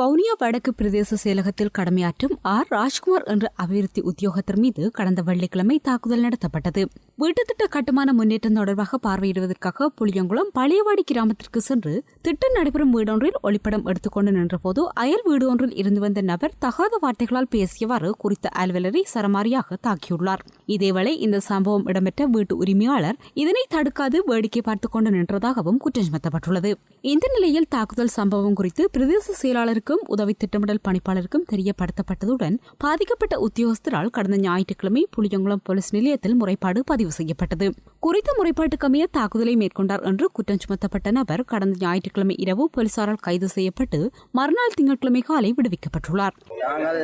வவுனியா வடக்கு பிரதேச செயலகத்தில் கடமையாற்றும் ஆர். ராஜ்குமார் என்ற அபிவிருத்தி உத்தியோகத்தர் மீது கடந்த வெள்ளிக்கிழமை தாக்குதல் நடத்தப்பட்டது. வீட்டுத்திட்ட கட்டுமான முன்னேற்றம் தொடர்பாக பார்வையிடுவதற்காக புளியங்குளம் பழையவாடி கிராமத்திற்கு சென்று திட்டம் நடைபெறும் வீடொன்றில் ஒளிப்படம் எடுத்துக்கொண்டு நின்றபோது அயல் வீடு ஒன்றில் இருந்து வந்த நபர் தகாத வார்த்தைகளால் பேசியவாறு குறித்த அலுவலரை சரமாரியாக தாக்கியுள்ளார். இதேவேளை இந்த சம்பவம் இடம்பெற்ற வீட்டு உரிமையாளர் இதனை தடுக்காது வேடிக்கை பார்த்துக் கொண்டு நின்றதாகவும் குற்றம் சுமத்தப்பட்டுள்ளது. இந்த நிலையில் தாக்குதல் சம்பவம் குறித்து பிரதேச செயலாளருக்கு செயலாளருக்கும் உதவி திட்டமிடல் பணிப்பாளருக்கும் தெரியப்படுத்தப்பட்டதுடன் பாதிக்கப்பட்ட உத்தியோகஸ்தரால் கடந்த ஞாயிற்றுக்கிழமை புளியங்குளம் போலீஸ் நிலையத்தில் முறைப்பாடு பதிவு செய்யப்பட்டது. குறித்த முறைப்பாட்டுக்கமைய தாக்குதலை மேற்கொண்டார் என்று குற்றம் சுமத்தப்பட்ட நபர் கடந்த ஞாயிற்றுக்கிழமை இரவு போலீசாரால் கைது செய்யப்பட்டு மறுநாள் திங்கட்கிழமை காலை விடுவிக்கப்பட்டுள்ளார். நாங்கள்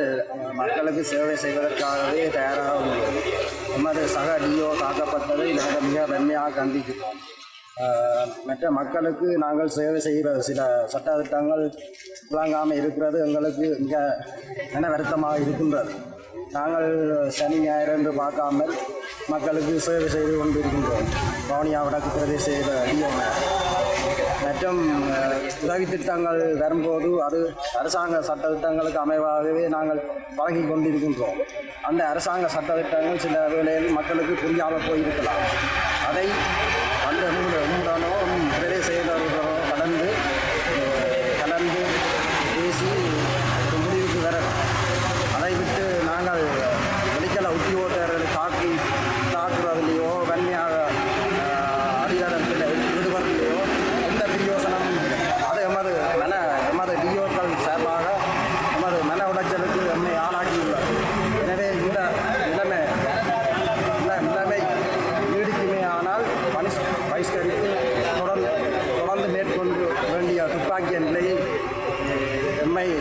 மக்களுக்கு சேவை செய்வதற்காகவே தயாராக உள்ளோம். எமது சக டிஓ தாக்கப்பட்டதை நாங்கள் மிக வெண்மையாக கண்டிக்கிறோம். மற்ற மக்களுக்கு நாங்கள் சேவை செய்கிற சில சட்டத்திட்டங்கள் விளங்காமல் இருக்கிறது எங்களுக்கு மிக மன வருத்தமாக இருக்கின்றது. நாங்கள் சனி ஞாயிறு என்று பார்க்காமல் மக்களுக்கு சேவை செய்து கொண்டிருக்கின்றோம். பவனியா வடக்கு பிரதேச டிஓ மற்றும் உதவி திட்டங்கள் வரும்போது அது அரசாங்க சட்டத்திட்டங்களுக்கு அமைவாகவே நாங்கள் வழங்கி கொண்டிருக்கின்றோம். அந்த அரசாங்க சட்டத்திட்டங்கள் சில வேளையில் மக்களுக்கு புரியாமல் போயிருக்கலாம். அதை அந்த மூடனோ பிரதேச செயலர்களோ नाही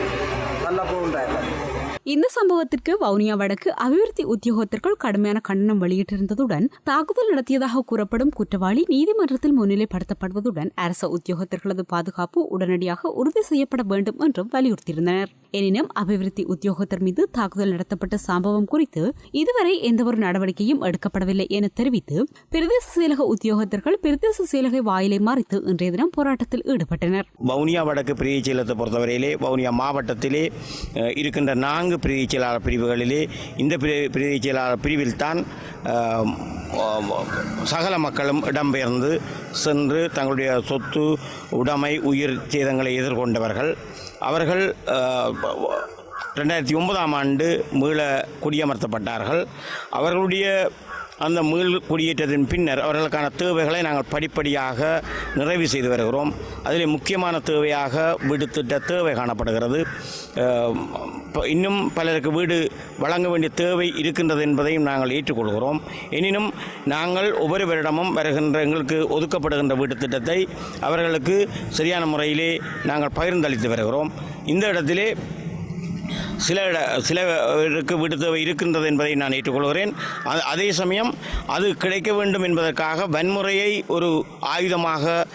हल्ला पळून राहिला. இந்த சம்பவத்திற்கு வவுனியா வடக்கு அபிவிருத்தி உத்தியோகத்தர்கள் கடுமையான கண்டனம் வெளியிட்டிருந்ததுடன் தாக்குதல் நடத்தியதாக கூறப்படும் குற்றவாளி நீதிமன்றத்தில் முன்னிலைப்படுத்தப்படுவதுடன் அரச உத்தியோகத்தர்களது பாதுகாப்பு உடனடியாக உறுதி செய்யப்பட வேண்டும் என்றும் வலியுறுத்தியிருந்தனர். எனினும் அபிவிருத்தி உத்தியோகத்தர் மீது தாக்குதல் நடத்தப்பட்ட சம்பவம் குறித்து இதுவரை எந்தவொரு நடவடிக்கையும் எடுக்கப்படவில்லை என தெரிவித்து பிரதேச செயலக உத்தியோகத்தர்கள் பிரதேச செயலக வாயிலை மறைத்து இன்றைய தினம் போராட்டத்தில் ஈடுபட்டனர். வவுனியா வடக்கு பிரிவு செயலத்தை பொறுத்தவரையிலே வவுனியா மாவட்டத்திலே இருக்கின்ற நான்கு பிரிவு செயலாளர் பிரிவுகளிலே இந்த பிரி- செயலாளர் பிரிவில்தான் சகல மக்களும் இடம்பெயர்ந்து சென்று தங்களுடைய சொத்து உடைமை உயிர் சேதங்களை எதிர்கொண்டவர்கள். அவர்கள் ரெண்டாயிரத்தி ஒன்பதாம் ஆண்டு மீள குடியமர்த்தப்பட்டார்கள். அவர்களுடைய அந்த மீள் குடியேற்றத்தின் பின்னர் அவர்களுக்கான தேவைகளை நாங்கள் படிப்படியாக நிறைவு செய்து வருகிறோம். அதில் முக்கியமான தேவையாக வீடு திட்ட தேவை காணப்படுகிறது. இன்னும் பலருக்கு வீடு வழங்க வேண்டிய தேவை இருக்கின்றது என்பதையும் நாங்கள் ஏற்றுக்கொள்கிறோம். எனினும் நாங்கள் ஒவ்வொரு வருடமும் வருகின்ற எங்களுக்கு ஒதுக்கப்படுகின்ற வீட்டு திட்டத்தை அவர்களுக்கு சரியான முறையிலே நாங்கள் பகிர்ந்தளித்து வருகிறோம். இந்த இடத்திலே சில இட சிலருக்கு இருக்கின்றது என்பதை நான் ஏற்றுக்கொள்கிறேன். அதே சமயம் அது கிடைக்க வேண்டும் என்பதற்காக வன்முறையை ஒரு ஆயுதமாக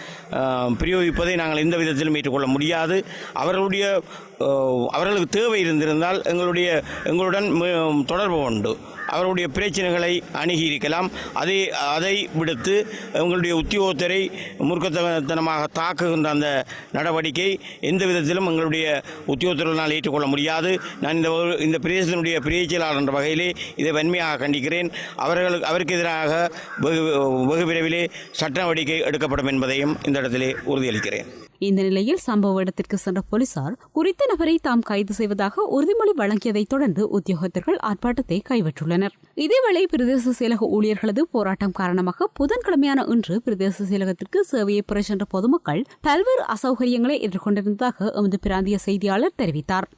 பிரயோகிப்பதை நாங்கள் எந்த விதத்திலும் ஏற்றுக்கொள்ள முடியாது. அவர்களுடைய அவர்களுக்கு தேவை இருந்திருந்தால் எங்களுடைய எங்களுடன் தொடர்பு உண்டு. அவருடைய பிரச்சனைகளை அணுகி இருக்கலாம் அதை அதை விடுத்து எங்களுடைய உத்தியோகத்தரை மூர்க்கத்தனமாக தாக்குகின்ற அந்த நடவடிக்கை எந்த விதத்திலும் எங்களுடைய உத்தியோகத்தர்களால் ஏற்றுக்கொள்ள முடியாது. நான் இந்த இந்த பிரதேசத்தினுடைய பிரியச்சலாளர் என்ற வகையிலே இதை வன்மையாக கண்டிக்கிறேன். அவர்களுக்கு அவருக்கு எதிராக வெகு வெகு விரைவிலே சட்ட நடவடிக்கை எடுக்கப்படும் என்பதையும் இந்த இந்த இடத்திலே உறுதியளிக்கிறேன். இந்த நிலையில் சம்பவ இடத்திற்கு சென்ற போலீசார் குறித்த நபரை தாம் கைது செய்வதாக உறுதிமொழி வழங்கியதைத் தொடர்ந்து உத்தியோகத்தர்கள் ஆர்ப்பாட்டத்தை கைவிட்டுள்ளனர். இதேவேளை பிரதேச செயலக ஊழியர்களது போராட்டம் காரணமாக புதன்கிழமையான இன்று பிரதேச செயலகத்திற்கு சேவையை பெற சென்ற பொதுமக்கள் பல்வேறு அசௌகரியங்களை எதிர்கொண்டிருந்ததாக எமது பிராந்திய செய்தியாளர் தெரிவித்தார்.